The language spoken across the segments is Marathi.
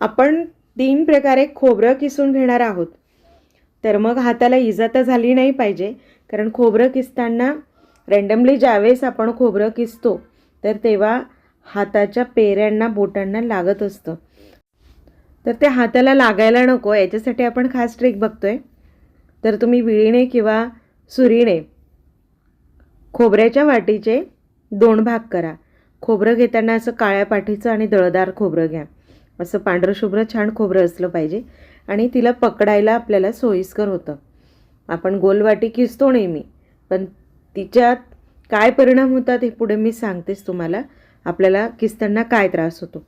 आपण तीन प्रकारे खोबरं किसून घेणार आहोत. तर मग हाताला इजा तर झाली नाही पाहिजे कारण खोबरं किसताना रँडमली ज्यावेळेस आपण खोबरं किसतो तर तेव्हा हाताच्या पेऱ्यांना बोटांना लागत असतं. तर ते हाताला लागायला नको याच्यासाठी आपण खास ट्रिक बघतोय. तर तुम्ही विळीने किंवा सुरीने खोबऱ्याच्या वाटीचे दोन भाग करा. खोबरं घेताना असं काळ्या पाठीचं आणि दळदार खोबरं घ्या. असं पांढरं शुभ्र छान खोबरं असलं पाहिजे आणि तिला पकडायला आपल्याला सोयीस्कर होतं. आपण गोलवाटी किसतो नेहमी पण तिच्यात काय परिणाम होतात हे पुढे मी सांगतेच तुम्हाला. आपल्याला किसताना काय त्रास होतो?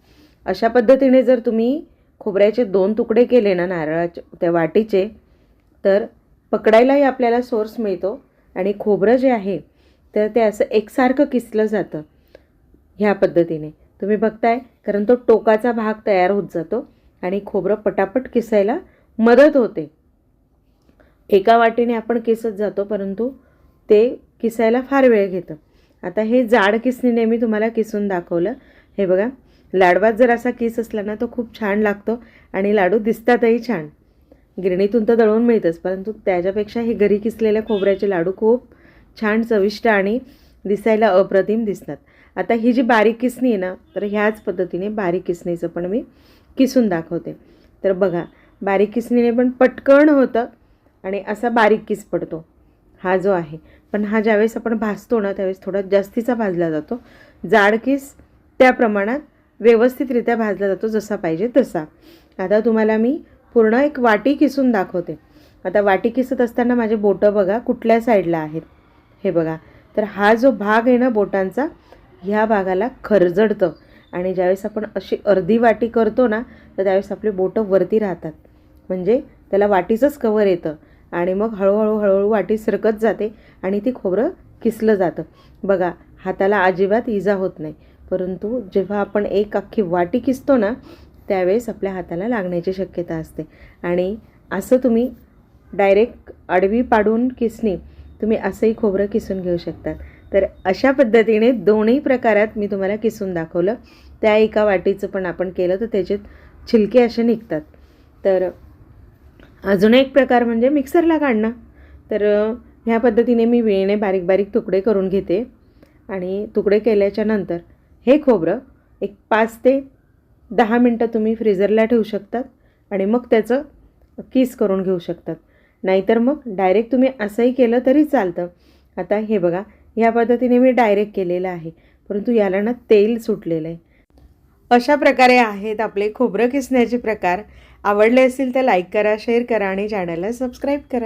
अशा पद्धतीने जर तुम्ही खोबऱ्याचे दोन तुकडे केले ना नारळाचे त्या वाटीचे तर पकडायलाही आपल्याला सोर्स मिळतो आणि खोबरं जे आहे तर ते असं एकसारखं किसलं जातं ह्या पद्धतीने. तुम्ही बघताय कारण तो टोकाचा भाग तयार होत जातो आणि खोबरं पटापट किसायला मदत होते. एका वाटीने आपण किसत जातो परंतु ते किसायला फार वेळ घेतं. आता हे जाड किसणीने मी तुम्हाला किसून दाखवलं. हे बघा लाडवात जर असा किस असला ना तो खूप छान लागतो आणि लाडू दिसतातही छान. गिरणीतून तर दळून मिळतंच परंतु त्याच्यापेक्षा हे घरी किसलेल्या खोबऱ्याचे लाडू खूप छान चविष्ट आणि दिसायला अप्रतिम दिसतात. आता ही जी बारीक किसणी आहे ना तर ह्याच पद्धतीने बारीक किसणीचं पण मी किसून दाखवते. तर बघा बारीक किसणीने पण पटकन होतं आणि असा बारीक किस पडतो. हा जो आहे. पण हा ज्यावेळेस आपण भाजतो ना त्यावेळेस थोडा जास्तीचा भाजला जातो. जाड किस त्या प्रमाणात व्यवस्थितरित्या भाजला जातो जसा पाहिजे तसा. आता तुम्हाला मी पूर्ण एक वाटी किसून दाखवते. आता वाटी किसत असताना माझे बोटं बघा कुठल्या साईडला आहेत. हे बघा. तर हा जो भाग आहे ना बोटांचा ह्या भागाला खरजडतं. आणि ज्यावेळेस आपण अशी अर्धी वाटी करतो ना तर त्यावेळेस आपली बोटं वरती राहतात. म्हणजे त्याला वाटीचंच कवर येतं. आणि मग हळूहळू हळूहळू वाटी सरकत जाते आणि ती खोबरं किसलं जातं. बघा हाताला अजिबात इजा होत नाही. परंतु जेव्हा आपण एक अख्खी वाटी किसतो ना त्यावेळेस आपल्या हाताला लागण्याची शक्यता असते. आणि असं तुम्ही डायरेक्ट आडवी पाडून किसणी तुम्ही असंही खोबरं किसून घेऊ शकतात. तर अशा पद्धतीने दोन्ही प्रकारात मी तुम्हाला किसून दाखवलं. त्या एका वाटीचं पण आपण केलं तर त्याच्यात छिलके असे निघतात. तर अजून एक प्रकार म्हणजे मिक्सरला काढणं. तर ह्या पद्धतीने मी वेळेने बारीक बारीक तुकडे करून घेते. आणि तुकडे केल्याच्यानंतर हे खोबरं एक पाच ते दहा मिनटं तुम्ही फ्रीजरला ठेवू शकतात आणि मग त्याचं किस करून घेऊ शकतात. नाहीतर मग डायरेक्ट तुम्ही असंही केलं तरी चालतं. आता हे बघा ह्या पद्धतीने मी डायरेक्ट केलेलं आहे. परंतु याला ना तेल सुटलेलं आहे. अशा प्रकारे आहेत आपले खोबरं किसण्याचे प्रकार. आवडले असतील तर लाईक करा शेअर करा आणि चॅनलला सबस्क्राईब करा.